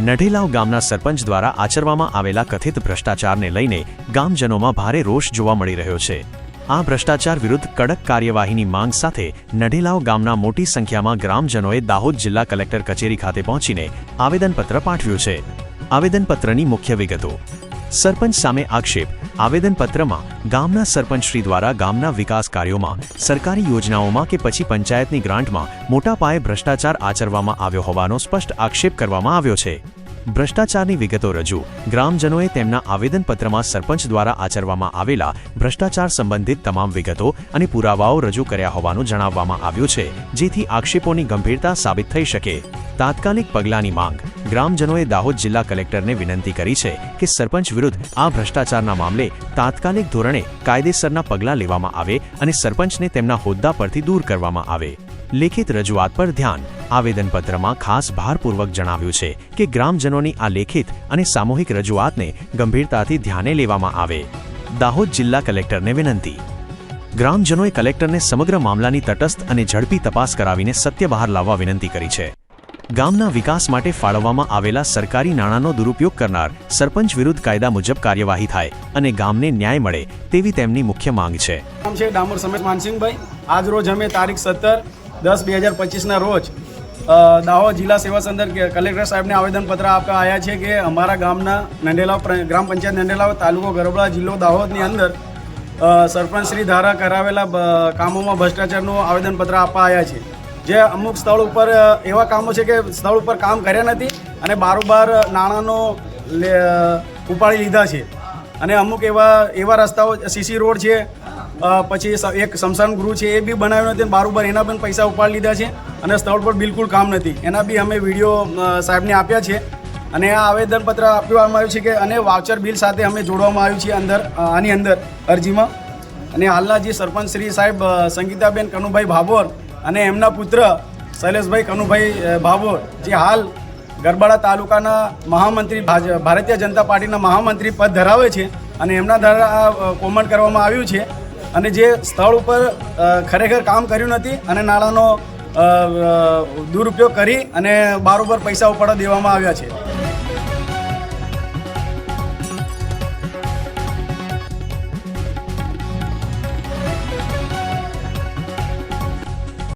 નઢેલાવ ગામના સરપંચ દ્વારા આચરવામાં આવેલા કથિત ભ્રષ્ટાચારને લઈને ગામજનોમાં ભારે રોષ જોવા મળી રહ્યો છે. આ ભ્રષ્ટાચાર વિરુદ્ધ કડક કાર્યવાહીની માંગ સાથે નઢેલાવ ગામના મોટી સંખ્યામાં ગ્રામજનોએ દાહોદ જિલ્લા કલેક્ટર કચેરી ખાતે પહોંચીને આવેદનપત્ર પાઠવ્યું છે. આવેદનપત્રની મુખ્ય વિગતો. સરપંચ સામે આક્ષેપ. આવેદનપત્રમાં ગામના સરપંચશ્રી દ્વારા ગામના વિકાસ કાર્યોમાં, સરકારી યોજનાઓમાં કે પછી પંચાયતની ગ્રાન્ટમાં મોટા પાયે ભ્રષ્ટાચાર આચરવામાં આવ્યો હોવાનો સ્પષ્ટ આક્ષેપ કરવામાં આવ્યો છે. ભ્રષ્ટાચારની વિગતો રજૂ. ગ્રામજનોએ તેમના આવેદનપત્રમાં સરપંચ દ્વારા આચરવામાં આવેલા ભ્રષ્ટાચાર સંબંધિત તમામ વિગતો અને પુરાવાઓ રજૂ કર્યા હોવાનું જણાવવામાં આવ્યું છે, જેથી આક્ષેપોની ગંભીરતા સાબિત થઈ શકે. તાત્કાલિક પગલાંની માંગ. ગ્રામજનોએ દાહોદ જિલ્લા કલેક્ટરને વિનંતી કરી છે કે સરપંચ વિરુદ્ધ આ ભ્રષ્ટાચારના મામલે તાત્કાલિક ધોરણે કાયદેસરના પગલાં લેવામાં આવે અને સરપંચને તેમના હોદ્દા પરથી દૂર કરવામાં આવે. લેખિત રજૂઆત પર ધ્યાન. આવેદનપત્રમાં ખાસ ભારપૂર્વક જણાવ્યું છે કે ગ્રામજનોની આ લેખિત અને સામૂહિક રજૂઆતને ગંભીરતાથી ધ્યાને લેવામાં આવે. દાહોદ જિલ્લા કલેક્ટરને વિનંતી. ગ્રામજનોએ કલેક્ટરને સમગ્ર મામલાની તટસ્થ અને ઝડપી તપાસ કરાવીને સત્ય બહાર લાવવા વિનંતી કરી છે. ગામના વિકાસ માટે ફાળવવામાં આવેલા સરકારી નાણાંનો દુરુપયોગ કરનાર સરપંચ વિરુદ્ધ કાયદા મુજબ કાર્યવાહી થાય અને ગામને ન્યાય મળે તેવી તેમની મુખ્ય માંગ છે. નામ છે ડામોર સમેશ માનસિંહભાઈ. આજ રોજ અમે તારીખ સત્તર દસ બે હજાર પચીસના રોજ દાહોદ જિલ્લા સેવા સંદર કલેક્ટર સાહેબને આવેદનપત્ર આપવા આવ્યા છે કે અમારા ગામના નંડેલાવ ગ્રામ પંચાયત નંડેલાવ તાલુકો ગરબડા જિલ્લો દાહોદની અંદર સરપંચ શ્રી દ્વારા કરાવેલા કામોમાં ભ્રષ્ટાચારનું આવેદનપત્ર આપવા આવ્યા છે. જે અમુક સ્થળ ઉપર એવા કામો છે કે સ્થળ ઉપર કામ કર્યા નથી અને બારોબાર નાણાંનો ઉપાડી લીધા છે. અને અમુક એવા એવા રસ્તાઓ સીસી રોડ છે પછી એક સ્મશાન ગૃહ છે, એ બી બનાવ્યું નથી બારોબાર એના પણ પૈસા ઉપાડી લીધા છે અને સ્થળ પર બિલકુલ કામ નથી. એના બી અમે વીડિયો સાહેબને આપ્યા છે અને આ આવેદનપત્ર આપવામાં આવ્યું છે કે અને વાઉચર બિલ સાથે અમે જોડવામાં આવ્યું છે અંદર આની અંદર અરજીમાં. અને હાલના જે સરપંચ શ્રી સાહેબ સંગીતાબેન કનુભાઈ ભાભોર અને એમના પુત્ર શૈલેષભાઈ કનુભાઈ ભાવોર જે હાલ ગરબાડા તાલુકાના મહામંત્રી ભારતીય જનતા પાર્ટીના મહામંત્રી પદ ધરાવે છે અને એમના દ્વારા આ કોમેન્ટ કરવામાં આવ્યું છે. અને જે સ્થળ ઉપર ખરેખર કામ કર્યું નથી અને નાણાંનો દુરુપયોગ કરી અને બારોબર પૈસા ઉપાડવા દેવામાં આવ્યા છે.